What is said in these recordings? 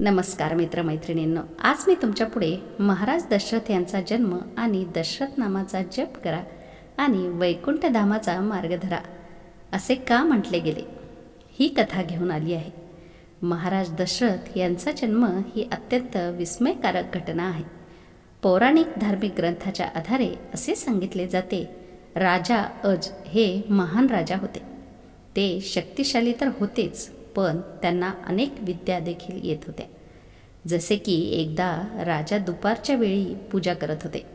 नमस्कार मित्रमैत्रिणींनो आज मी तुमच्यापुढे महाराज दशरथ यांचा जन्म आणि दशरथ नामाचा जप करा आणि वैकुंठधामाचा मार्ग धरा असे का म्हटले गेले? ही कथा घेऊन आली आहे. महाराज दशरथ यांचा जन्म ही अत्यंत विस्मयकारक घटना आहे. पौराणिक धार्मिक ग्रंथाच्या आधारे असे सांगितले जाते राजा अज हे महान राजा होते. ते शक्तिशाली तर होतेच पण त्यांना अनेक विद्या देखील येत होत्या. जसे की एकदा राजा दुपारच्या वेळी पूजा करत होते.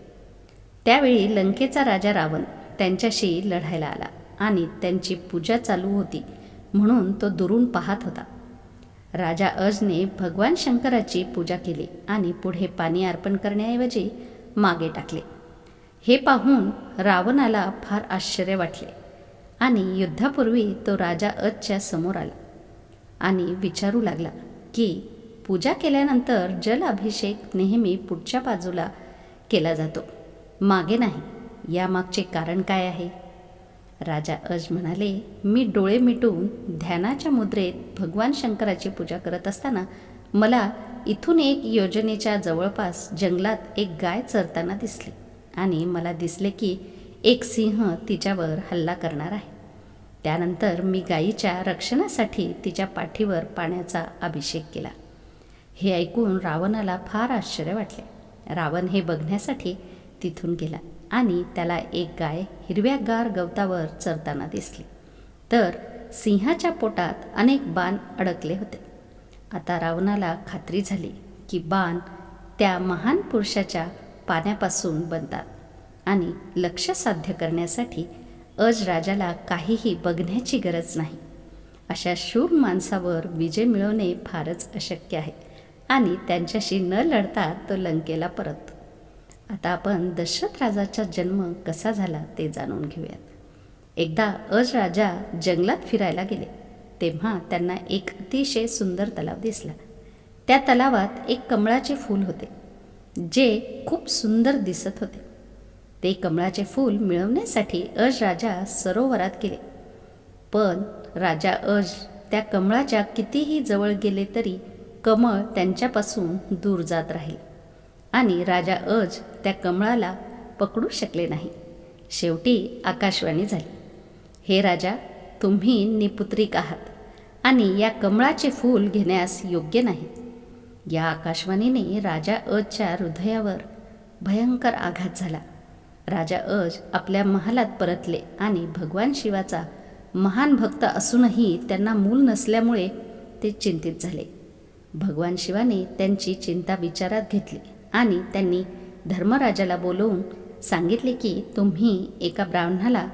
त्यावेळी लंकेचा राजा रावण त्यांच्याशी लढायला आला आणि त्यांची पूजा चालू होती म्हणून तो दुरून पाहत होता. राजा अजने भगवान शंकराची पूजा केली आणि पुढे पाणी अर्पण करण्याऐवजी मागे टाकले. हे पाहून रावणाला फार आश्चर्य वाटले आणि युद्धापूर्वी तो राजा अजच्या समोर आला. आणि विचारू लागला की पूजा केल्यानंतर जल अभिषेक नेहमी पुढच्या बाजूला केला जातो. मागे नाही यामागचे कारण काय आहे? राजा अज म्हणाले मी डोळे मिटून ध्यानाच्या मुद्रेत भगवान शंकराची पूजा करत असताना मला इथून एक योजनेच्या जवळपास जंगलात एक गाय चरताना दिसली आणि मला दिसले की एक सिंह तिच्यावर हल्ला करणार आहे. त्यानंतर मी गायीच्या रक्षणासाठी तिच्या पाठीवर पाण्याचा अभिषेक केला. हे ऐकून रावणाला फार आश्चर्य वाटले. रावण हे बघण्यासाठी तिथून गेला आणि त्याला एक गाय हिरव्यागार गवतावर चरताना दिसली. तर सिंहाच्या पोटात अनेक बाण अडकले होते. आता रावणाला खात्री झाली की बाण त्या महान पुरुषाच्या पाण्यापासून बनतात आणि लक्ष साध्य करण्यासाठी अज राजाला काहीही बघण्याची गरज नाही. अशा शूर माणसावर विजय मिळवणे फारच अशक्य आहे आणि त्यांच्याशी न लढता तो लंकेला परत. आता आपण दशरथ राजाचा जन्म कसा झाला ते जाणून घेऊयात. एकदा अज राजा जंगलात फिरायला गेले. तेव्हा त्यांना एक अतिशय सुंदर तलाव दिसला. त्या तलावात एक कमळाचे फूल होते जे खूप सुंदर दिसत होते. ते कमळाचे फूल मिळवण्यासाठी अज राजा सरोवरात गेले. पण राजा अज त्या कमळाच्या कितीही जवळ गेले तरी कमळ त्यांच्यापासून दूर जात राहील आणि राजा अज त्या कमळाला पकडू शकले नाही. शेवटी आकाशवाणी झाली. हे राजा तुम्ही निपुत्रिक आहात आणि या कमळाचे फूल घेण्यास योग्य नाही. या आकाशवाणीने राजा अजच्या हृदयावर भयंकर आघात झाला. राजा अज आपल्या महालात परतले आणि भगवान शिवाचा महान भक्त असूनही त्यांना मूल नसल्यामुळे ते चिंतित झाले. भगवान शिवाने त्यांची चिंता विचारात घेतली आणि त्यांनी धर्मराजाला बोलवून सांगितले की तुम्ही एका ब्राह्मणाला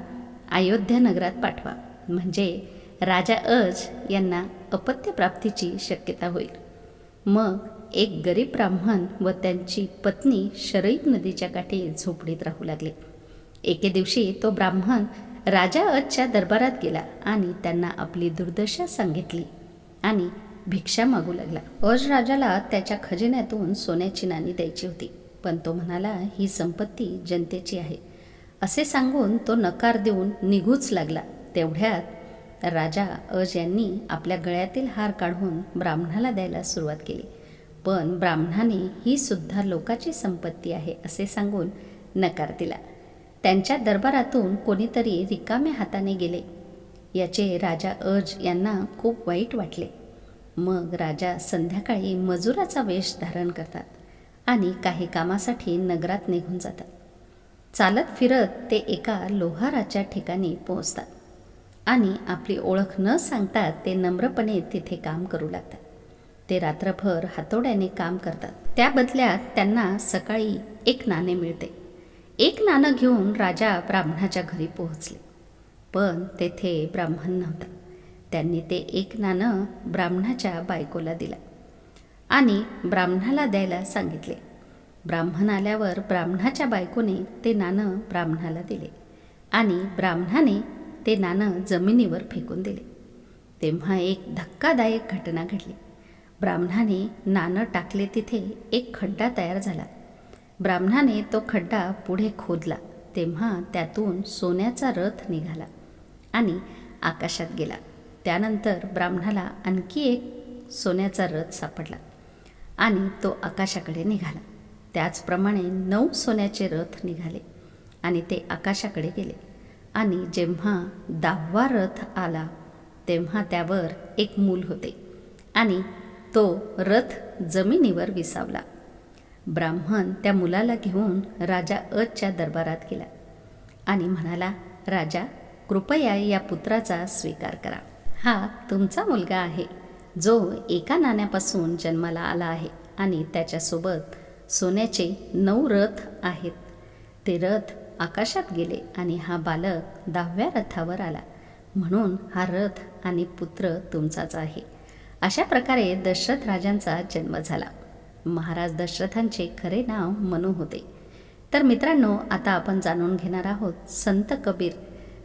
अयोध्या नगरात पाठवा. म्हणजे राजा अज यांना अपत्यप्राप्तीची शक्यता होईल. मग एक गरीब ब्राह्मण व त्यांची पत्नी शरयू नदीच्या काठी झोपडीत राहू लागले. एके दिवशी तो ब्राह्मण राजा अजच्या दरबारात गेला आणि त्यांना आपली दुर्दशा सांगितली आणि भिक्षा मागू लागला. अज राजाला त्याच्या खजिन्यातून सोन्याची नाणी द्यायची होती पण तो म्हणाला ही संपत्ती जनतेची आहे. असे सांगून तो नकार देऊन निघूच लागला. तेवढ्यात राजा अज यांनी आपल्या गळ्यातील हार काढून ब्राह्मणाला द्यायला सुरुवात केली. पण ब्राह्मणाने ही सुद्धा लोकाची संपत्ती आहे असे सांगून नकार दिला. त्यांच्या दरबारातून कोणीतरी रिकाम्या हाताने गेले. याचे राजा अज यांना खूप वाईट वाटले. मग राजा संध्याकाळी मजुराचा वेश धारण करतात आणि काही कामासाठी नगरात निघून जातात. चालत फिरत ते एका लोहाराच्या ठिकाणी पोहोचतात आणि आपली ओळख न सांगता ते नम्रपणे तिथे काम करू लागतात. ते रात्रभर हातोड्याने काम करतात. त्या बदल्यात त्यांना सकाळी एक नाणे मिळते. एक नाणं घेऊन राजा ब्राह्मणाच्या घरी पोहोचले. पण तेथे ब्राह्मण नव्हता. त्यांनी ते एक नाणं ब्राह्मणाच्या बायकोला दिला आणि ब्राह्मणाला द्यायला सांगितले. ब्राह्मण आल्यावर ब्राह्मणाच्या बायकोने ते नाणं ब्राह्मणाला दिले आणि ब्राह्मणाने ते नाणं जमिनीवर फेकून दिले. तेव्हा एक धक्कादायक घटना घडली. ब्राह्मणाने नाणं टाकले तिथे एक खड्डा तयार झाला. ब्राह्मणाने तो खड्डा पुढे खोदला तेव्हा त्यातून सोन्याचा रथ निघाला आणि आकाशात गेला. त्यानंतर ब्राह्मणाला आणखी एक सोन्याचा रथ सापडला आणि तो आकाशाकडे निघाला. त्याचप्रमाणे नऊ सोन्याचे रथ निघाले आणि ते आकाशाकडे गेले. आणि जेव्हा दहावा रथ आला तेव्हा त्यावर एक मूल होते आणि तो रथ जमिनीवर विसावला. ब्राह्मण त्या मुलाला घेऊन राजा अजच्या दरबारात गेला आणि म्हणाला राजा कृपया या पुत्राचा स्वीकार करा. हा तुमचा मुलगा आहे जो एका नाण्यापासून जन्माला आला आहे आणि त्याच्यासोबत सोन्याचे नऊ रथ आहेत. ते रथ आकाशात गेले आणि हा बालक दहाव्या रथावर आला. म्हणून हा रथ आणि पुत्र तुमचाच आहे. अशा प्रकारे दशरथ राजांचा जन्म झाला. महाराज दशरथांचे खरे नाव मनू होते. तर मित्रांनो आता आपण जाणून घेणार आहोत संत कबीर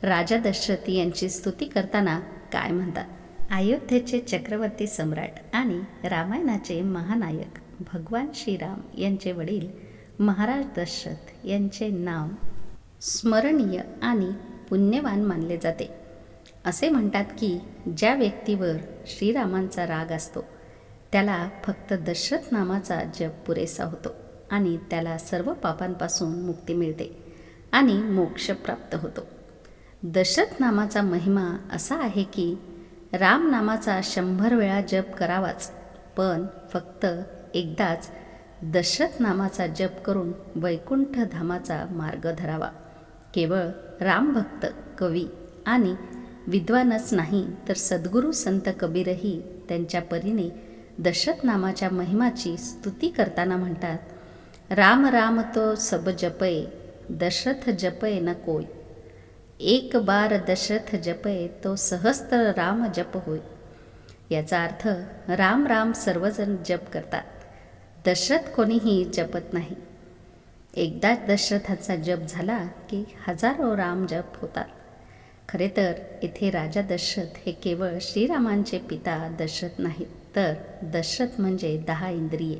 राजा दशरथ यांची स्तुती करताना काय म्हणतात? अयोध्येचे चक्रवर्ती सम्राट आणि रामायणाचे महानायक भगवान श्रीराम यांचे वडील महाराज दशरथ यांचे नाव स्मरणीय आणि पुण्यवान मानले जाते. असे म्हणतात की ज्या व्यक्तीवर श्रीरामांचा राग असतो त्याला फक्त दशरथ नामाचा जप पुरेसा होतो आणि त्याला सर्व पापांपासून मुक्ती मिळते आणि मोक्ष प्राप्त होतो. दशरथ नामाचा महिमा असा आहे की राम नामाचा शंभर वेळा जप करावाच पण फक्त एकदाच दशरथ नामाचा जप करून वैकुंठ धामाचा मार्ग धरावा. केवळ रामभक्त कवी आणि विद्वानच नाही तर सद्गुरू संत कबीरही त्यांच्या परीने दशत नामाच्या महिमाची स्तुती करताना म्हणतात राम राम तो सब जपय दशरथ जपय न कोय एक बार दशरथ जपय तो सहस्त्र राम जप होय याचा अर्थ राम राम सर्वजण जप करतात दशरथ कोणीही जपत नाही. एकदाच दशरथाचा जप झाला की हजारो राम जप होतात. खरे तर येथे राजा दशरथ हे केवळ श्रीरामांचे पिता दशरथ नाहीत तर दशरथ म्हणजे दहा इंद्रिये.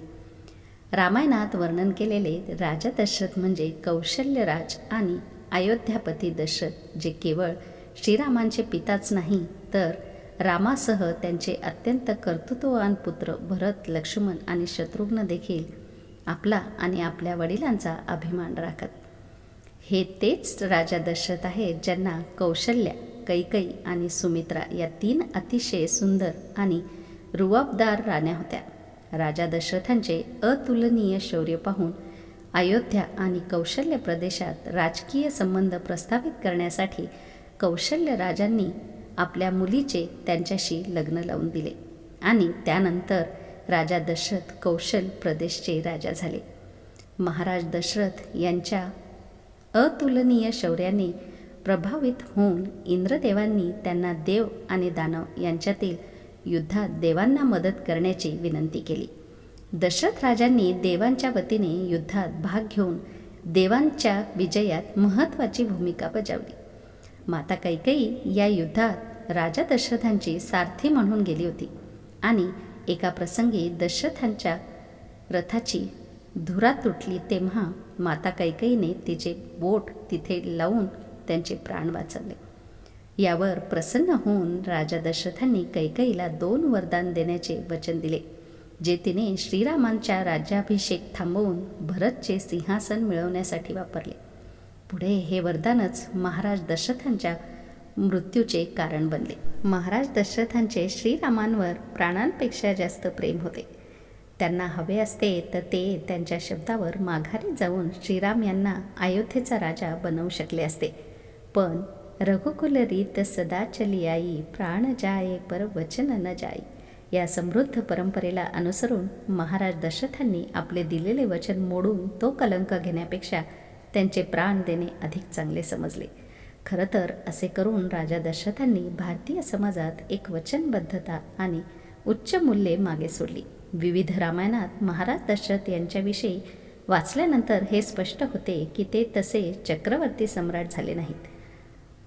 रामायणात वर्णन केलेले राजा दशरथ म्हणजे कौशल्यराज आणि अयोध्यापती दशरथ जे केवळ श्रीरामांचे पिताच नाही तर रामासह त्यांचे अत्यंत कर्तृत्ववान पुत्र भरत लक्ष्मण आणि शत्रुघ्न देखील आपला आणि आपल्या वडिलांचा अभिमान राखत. हे तेच राजा दशरथ आहेत ज्यांना कौशल्या कैकई आणि सुमित्रा या तीन अतिशय सुंदर आणि रुवाबदार राण्या होत्या. राजा दशरथांचे अतुलनीय शौर्य पाहून अयोध्या आणि कौशल्य प्रदेशात राजकीय संबंध प्रस्थापित करण्यासाठी कौशल्य राजांनी आपल्या मुलीचे त्यांच्याशी लग्न लावून दिले आणि त्यानंतर राजा दशरथ कौशल प्रदेशचे राजा झाले. महाराज दशरथ यांच्या अतुलनीय शौर्याने प्रभावित होऊन इंद्रदेवांनी त्यांना देव आणि दानव यांच्यातील युद्धात देवांना मदत करण्याची विनंती केली. दशरथ राजांनी देवांच्या वतीने युद्धात भाग घेऊन देवांच्या विजयात महत्त्वाची भूमिका बजावली. माता कैकई या युद्धात राजा दशरथांची सारथी म्हणून गेली होती आणि एका प्रसंगी दशरथांच्या रथाची धुरा तुटली तेव्हा माता कैकईने तिचे बोट तिथे लावून त्यांचे प्राण वाचवले. यावर प्रसन्न होऊन राजा दशरथांनी कैकईला दोन वरदान देण्याचे वचन दिले जे तिने श्रीरामांच्या राज्याभिषेक थांबवून भरतचे सिंहासन मिळवण्यासाठी वापरले. पुढे हे वरदानच महाराज दशरथांच्या मृत्यूचे कारण बनले. महाराज दशरथांचे श्रीरामांवर प्राणांपेक्षा जास्त प्रेम होते. त्यांना हवे असते तर ते त्यांच्या शब्दावर माघारी जाऊन श्रीराम यांना अयोध्येचा राजा बनवू शकले असते. पण रघुकुल रीत सदा चली आई प्राण जाय पर वचन न जाई. या समृद्ध परंपरेला अनुसरून महाराज दशरथांनी आपले दिलेले वचन मोडून तो कलंक घेण्यापेक्षा त्यांचे प्राण देणे अधिक चांगले समजले. खरं तर असे करून राजा दशरथांनी भारतीय समाजात एक वचनबद्धता आणि उच्च मूल्ये मागे सोडली. विविध रामायणात महाराज दशरथ यांच्याविषयी वाचल्यानंतर हे स्पष्ट होते की ते तसे चक्रवर्ती सम्राट झाले नाहीत.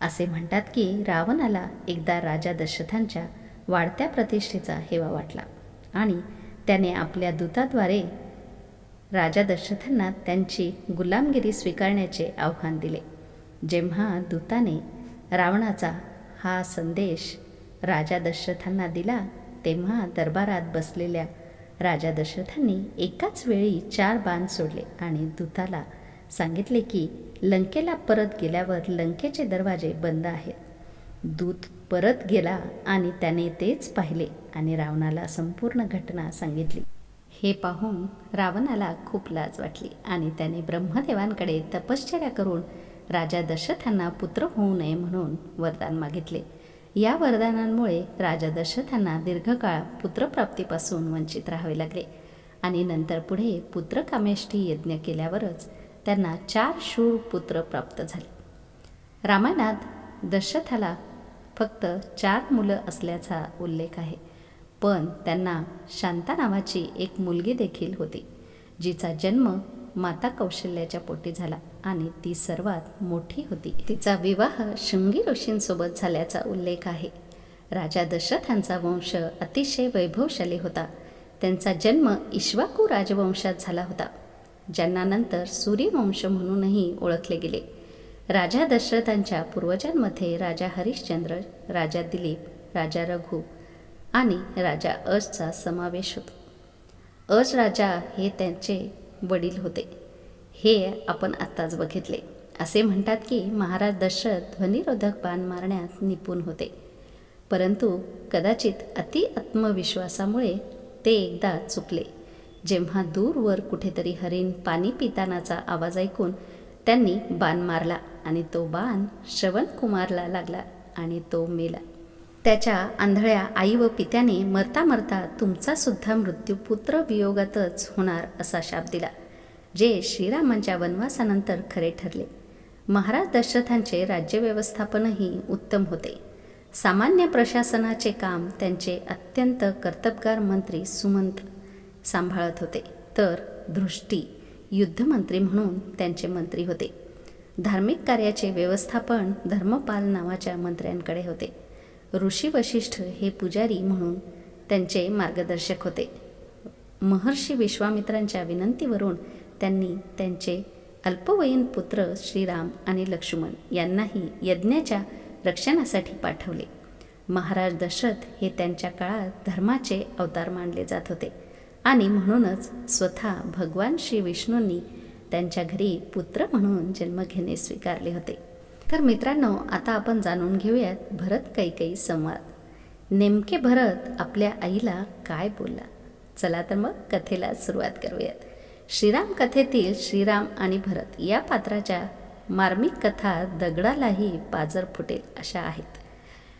असे म्हणतात की रावणाला एकदा राजा दशरथांच्या वाढत्या प्रतिष्ठेचा हेवा वाटला आणि त्याने आपल्या दूताद्वारे राजा दशरथांना त्यांची गुलामगिरी स्वीकारण्याचे आव्हान दिले. जेव्हा दूताने रावणाचा हा संदेश राजा दशरथांना दिला तेव्हा दरबारात बसलेल्या राजा दशरथांनी एकाच वेळी चार बाण सोडले आणि दूताला सांगितले की लंकेला परत गेल्यावर लंकेचे दरवाजे बंद आहेत. दूत परत गेला आणि त्याने तेच पाहिले आणि रावणाला संपूर्ण घटना सांगितली. हे पाहून रावणाला खूप लाज वाटली आणि त्याने ब्रह्मदेवांकडे तपश्चर्या करून राजा दशरथांना पुत्र होऊ नये म्हणून वरदान मागितले. या वरदानांमुळे राजा दशरथांना दीर्घकाळ पुत्रप्राप्तीपासून वंचित राहावे लागले. आणि नंतर पुढे पुत्रकामेष्ठी यज्ञ केल्यावरच त्यांना चार शूर पुत्र प्राप्त झाले. रामायणात दशरथाला फक्त चार मुलं असल्याचा उल्लेख आहे. पण त्यांना शांता नावाची एक मुलगी देखील होती जिचा जन्म माता कौशल्याच्या पोटी झाला आणि ती सर्वात मोठी होती. तिचा विवाह शृंगी ऋषींसोबत झाल्याचा उल्लेख आहे. राजा दशरथांचा वंश अतिशय वैभवशाली होता. त्यांचा जन्म इश्वाकू राजवंशात झाला होता ज्यांना नंतर सूर्यवंश म्हणूनही ओळखले गेले. राजा दशरथांच्या पूर्वजांमध्ये राजा हरिश्चंद्र राजा दिलीप राजा रघु आणि राजा अजचा समावेश होतो. अज राजा हे त्यांचे वडील होते. हे आपण आत्ताच बघितले. असे म्हणतात की महाराज दशरथ ध्वनिरोधक बाण मारण्यात निपुण होते. परंतु कदाचित अति आत्मविश्वासामुळे ते एकदा चुकले. जेव्हा दूरवर कुठेतरी हरिण पाणी पितानाचा आवाज ऐकून त्यांनी बाण मारला आणि तो बाण श्रवणकुमारला लागला आणि तो मेला. त्याच्या आंधळ्या आई व पित्याने मरता मरता तुमचासुद्धा मृत्यू पुत्र वियोगातच होणार असा शाप दिला जे श्रीरामांच्या वनवासानंतर खरे ठरले. महाराज दशरथांचे राज्यव्यवस्थापनही उत्तम होते. सामान्य प्रशासनाचे काम त्यांचे अत्यंत कर्तबगार मंत्री सुमंत सांभाळत होते. तर दृष्टी युद्धमंत्री म्हणून त्यांचे मंत्री होते. धार्मिक कार्याचे व्यवस्थापन धर्मपाल नावाच्या मंत्र्यांकडे होते. ऋषी वशिष्ठ हे पुजारी म्हणून त्यांचे मार्गदर्शक होते. महर्षी विश्वामित्रांच्या विनंतीवरून त्यांनी त्यांचे अल्पवयीन पुत्र श्रीराम आणि लक्ष्मण यांनाही यज्ञाच्या रक्षणासाठी पाठवले. महाराज दशरथ हे त्यांच्या काळात धर्माचे अवतार मानले जात होते आणि म्हणूनच स्वतः भगवान श्री विष्णूंनी त्यांच्या घरी पुत्र म्हणून जन्म घेणे स्वीकारले होते. तर मित्रांनो आता आपण जाणून घेऊयात भरत कैकई संवाद. नेमके भरत आपल्या आईला काय बोलला? चला तर मग कथेला सुरुवात करूयात. श्रीराम कथेतील श्रीराम आणि भरत या पात्राच्या मार्मिक कथा दगडालाही पाजर फुटेल अशा आहेत.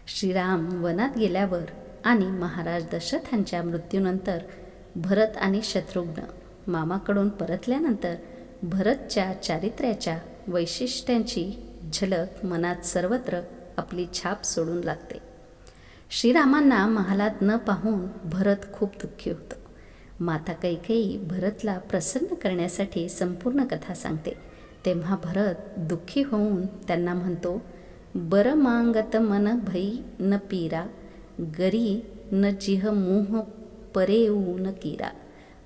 श्रीराम वनात गेल्यावर आणि महाराज दशरथांच्या मृत्यूनंतर भरत आणि शत्रुघ्न मामाकडून परतल्यानंतर भरतच्या चारित्र्याच्या वैशिष्ट्यांची झलक मनात सर्वत्र आपली छाप सोडून लागते. श्रीरामांना महालात न पाहून भरत खूप दुःखी होतो. माता कैकेयी भरतला प्रसन्न करण्यासाठी संपूर्ण कथा सांगते. तेव्हा भरत दुःखी होऊन त्यांना म्हणतो बर मांगत मन भई न पीरा गरी न जिह मोह परेऊ न किरा.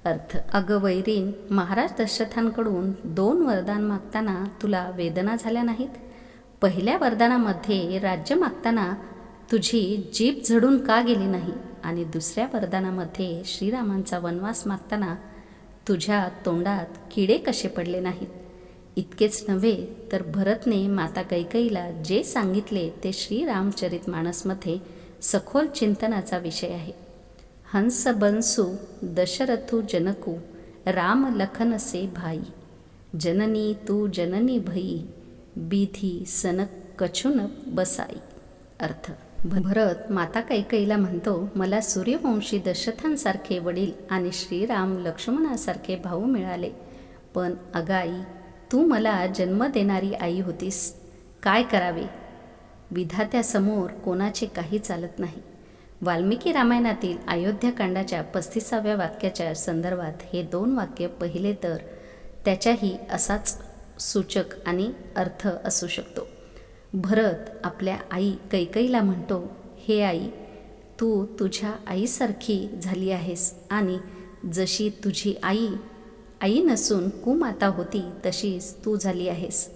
अर्थ अगं वैरीन महाराज दशरथांकडून दोन वरदान मागताना तुला वेदना झाल्या नाहीत? पहिल्या वरदानामध्ये राज्य मागताना तुझी जीभ झडून का गेली नाही? आणि दुसऱ्या वरदानामध्ये श्रीरामांचा वनवास मागताना तुझ्या तोंडात किडे कसे पडले नाहीत? इतकेच नव्हे तर भरतने माता कैकईला जे सांगितले ते श्रीरामचरित मानसमध्ये सखोल चिंतनाचा विषय आहे. हंस बनसू दशरथू जनकू राम लखनसे भाई जननी तू जननी भई बीधी सनक कछुन बसाई. अर्थ भरत माता कैकईला म्हणतो मला सूर्यवंशी दशरथांसारखे वडील आणि श्रीराम लक्ष्मणासारखे भाऊ मिळाले. पण अगाई तू मला जन्म देणारी आई होतीस. काय करावे? विधात्यासमोर कोणाचे काही चालत नाही. वाल्मिकी रामायणातील अयोध्याकांडाच्या पस्तीसाव्या वाक्याच्या संदर्भात हे दोन वाक्य पहिले तर त्याच्याही असाच सूचक आणि अर्थ असू शकतो. भरत आपल्या आई कैकईला म्हणतो हे आई तू तुझ्या आईसारखी झाली आहेस आणि जशी तुझी आई आई नसून कुमाता होती तशीच तू झाली आहेस.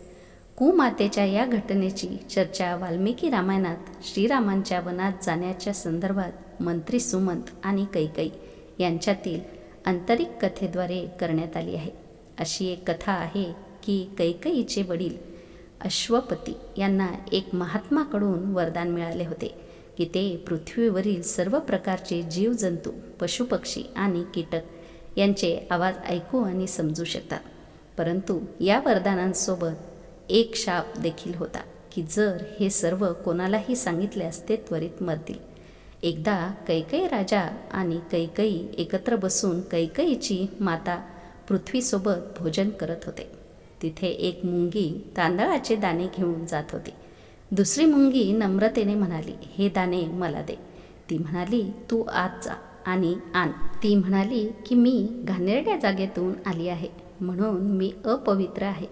कुमातेच्या या घटनेची चर्चा वाल्मिकी रामायणात श्रीरामांच्या वनात जाण्याच्या संदर्भात मंत्री सुमंत आणि कैकई यांच्यातील आंतरिक कथेद्वारे करण्यात आली आहे. अशी एक कथा आहे की कैकईचे वडील अश्वपती यांना एक महात्माकडून वरदान मिळाले होते की ते पृथ्वीवरील सर्व प्रकारचे जीवजंतू पशुपक्षी आणि कीटक यांचे आवाज ऐकू आणि समजू शकतात. परंतु या वरदानांसोबत एक शाप देखील होता की जर हे सर्व कोणालाही सांगितल्यास ते त्वरित मरतील. एकदा कैकई राजा आणि कैकई एकत्र बसून कैकईची माता पृथ्वीसोबत भोजन करत होते. तिथे एक मुंगी तांदळाचे दाणे घेऊन जात होती. दुसरी मुंगी नम्रतेने म्हणाली हे दाणे मला दे. ती म्हणाली तू आत जा आणि आण. ती म्हणाली की मी घाणेरड्या जागेतून आली आहे म्हणून मी अपवित्र आहे.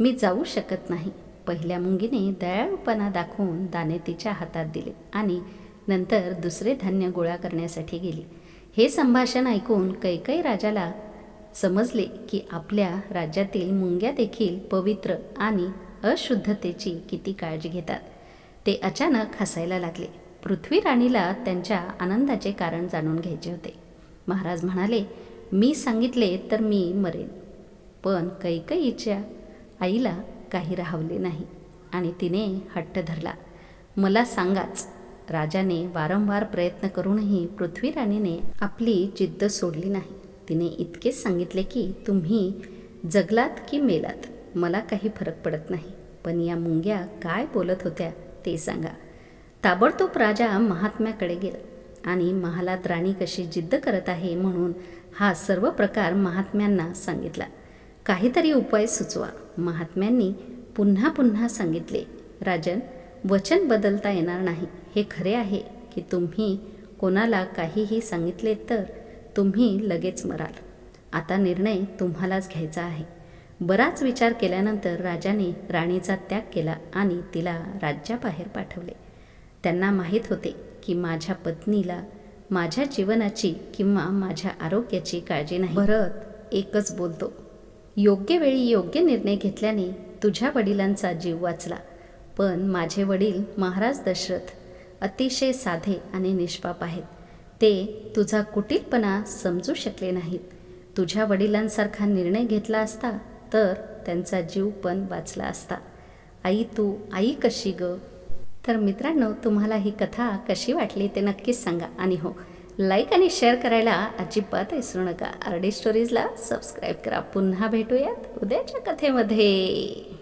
मी जाऊ शकत नाही. पहिल्या मुंगीने दयाळूपणा दाखवून दाणे तिच्या हातात दिले आणि नंतर दुसरे धान्य गोळा करण्यासाठी गेली. हे संभाषण ऐकून कैकई राजाला समजले की आपल्या राज्यातील मुंग्या देखील पवित्र आणि अशुद्धतेची किती काळजी घेतात. ते अचानक हसायला लागले. पृथ्वी राणीला त्यांच्या आनंदाचे कारण जाणून घ्यायचे होते. महाराज म्हणाले मी सांगितले तर मी मरेन. पण कैकईच्या आईला काही राहवले नाही. आणि तिने हट्ट धरला. मला सांगाच राजाने वारंवार प्रयत्न करूनही पृथ्वी राणीने आपली जिद्द सोडली नाही. तिने इतकेच सांगितले की तुम्ही जगलात की मेलात मला काही फरक पडत नाही. पण या मुंग्या काय बोलत होत्या ते सांगा. ताबडतोब राजा महात्म्याकडे गेला आणि महालात राणी कशी जिद्द करत आहे म्हणून हा सर्व प्रकार महात्म्यांना सांगितला. काहीतरी उपाय सुचवा. महात्म्यांनी पुन्हा पुन्हा सांगितले राजन वचन बदलता येणार नाही. हे खरे आहे की तुम्ही कोणाला काहीही सांगितले तर तुम्ही लगेच मराल. आता निर्णय तुम्हालाच घ्यायचा आहे. बराच विचार केल्यानंतर राजाने राणीचा त्याग केला आणि तिला राज्याबाहेर पाठवले. त्यांना माहीत होते की माझ्या पत्नीला माझ्या जीवनाची किंवा माझ्या आरोग्याची काळजी नाही. भरत एकच बोलतो. योग्य वेळी योग्य निर्णय घेतल्याने तुझ्या वडिलांचा जीव वाचला. पण माझे वडील महाराज दशरथ अतिशय साधे आणि निष्पाप आहेत. ते तुझा कुटीलपणा समजू शकले नाहीत. तुझ्या वडिलांसारखा निर्णय घेतला असता तर त्यांचा जीव पण वाचला असता. आई तू आई कशी ग? तर मित्रांनो तुम्हाला ही कथा कशी वाटली ते नक्कीच सांगा. आणि हो लाईक आणि शेअर करायला अजिबात विसरू नका. आर डी स्टोरीजला सबस्क्राईब करा. पुन्हा भेटूयात उद्याच्या कथेमध्ये.